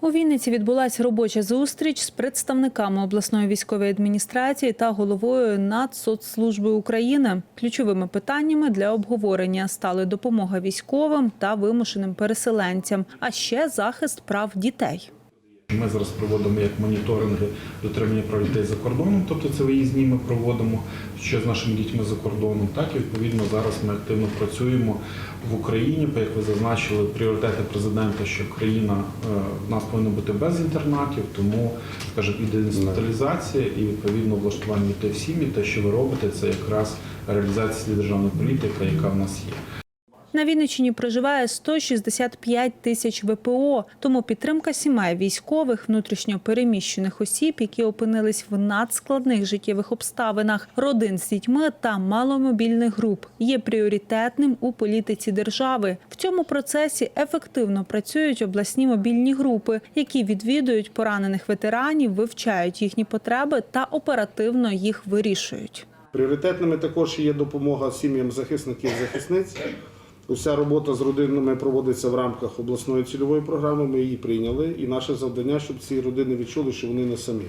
У Вінниці відбулася робоча зустріч з представниками обласної військової адміністрації та головою Нацсоцслужби України. Ключовими питаннями для обговорення стали допомога військовим та вимушеним переселенцям, а ще захист прав дітей. Ми зараз проводимо як моніторинги дотримання прав дітей за кордоном, тобто це виїзні ми проводимо що з нашими дітьми за кордоном, так і відповідно зараз ми активно працюємо в Україні. Як ви зазначили, пріоритети президента, що країна е, в нас повинна бути без інтернатів, тому скажімо, і деінституалізація, і відповідно влаштування дітей в сім'ї. Те, що ви робите, це якраз реалізація державної політики, яка в нас є. На Вінниччині проживає 165 тисяч ВПО, тому підтримка сімей військових, внутрішньо переміщених осіб, які опинились в надскладних життєвих обставинах, родин з дітьми та маломобільних груп, є пріоритетним у політиці держави. В цьому процесі ефективно працюють обласні мобільні групи, які відвідують поранених ветеранів, вивчають їхні потреби та оперативно їх вирішують. Пріоритетними також є допомога сім'ям захисників захисниць. Уся робота з родинами проводиться в рамках обласної цільової програми. Ми її прийняли. І наше завдання, щоб ці родини відчули, що вони не самі.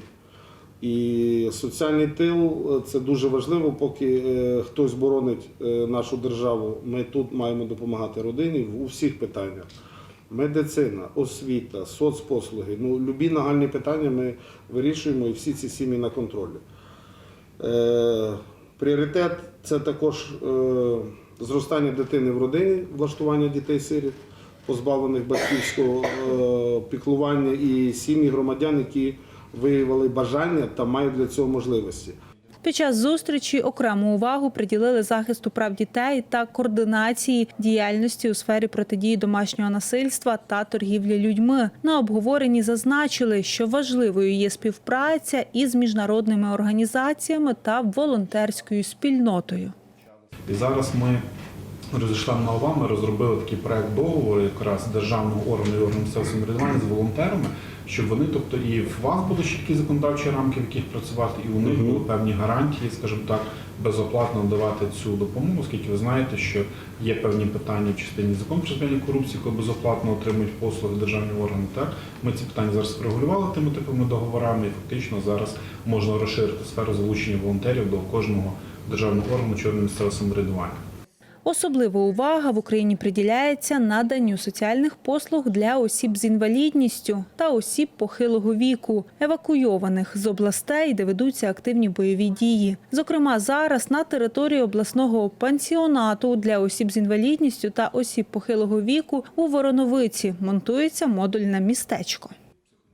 І соціальний тил це дуже важливо, поки е, хтось боронить е, нашу державу. Ми тут маємо допомагати родині у всіх питаннях. Медицина, освіта, соцпослуги. Ну, любі нагальні питання ми вирішуємо і всі ці сім'ї на контролі. Е, Пріоритет це також е, зростання дитини в родині, влаштування дітей-сиріт, позбавлених батьківського е, піклування і сім'ї громадян, які виявили бажання та мають для цього можливості. Під час зустрічі окрему увагу приділили захисту прав дітей та координації діяльності у сфері протидії домашнього насильства та торгівлі людьми. На обговоренні зазначили, що важливою є співпраця із міжнародними організаціями та волонтерською спільнотою. І зараз ми розійшли на розробили такий проект договору якраз державного органу і органу самоврядування з волонтерами, щоб вони, тобто і в вас були чіткі законодавчі рамки, в яких працювати, і у них були певні гарантії, скажімо так, безоплатно давати цю допомогу, оскільки ви знаєте, що є певні питання в частині закону про запобігання корупції, коли безоплатно отримують послуги державні органи. Так ми ці питання зараз врегулювали тими типами договорами, і фактично зараз можна розширити сферу залучення волонтерів до кожного державного органу чи місцевого самоврядування. Особлива увага в Україні приділяється наданню соціальних послуг для осіб з інвалідністю та осіб похилого віку, евакуйованих з областей, де ведуться активні бойові дії. Зокрема, зараз на території обласного пансіонату для осіб з інвалідністю та осіб похилого віку у Вороновиці монтується модульне містечко.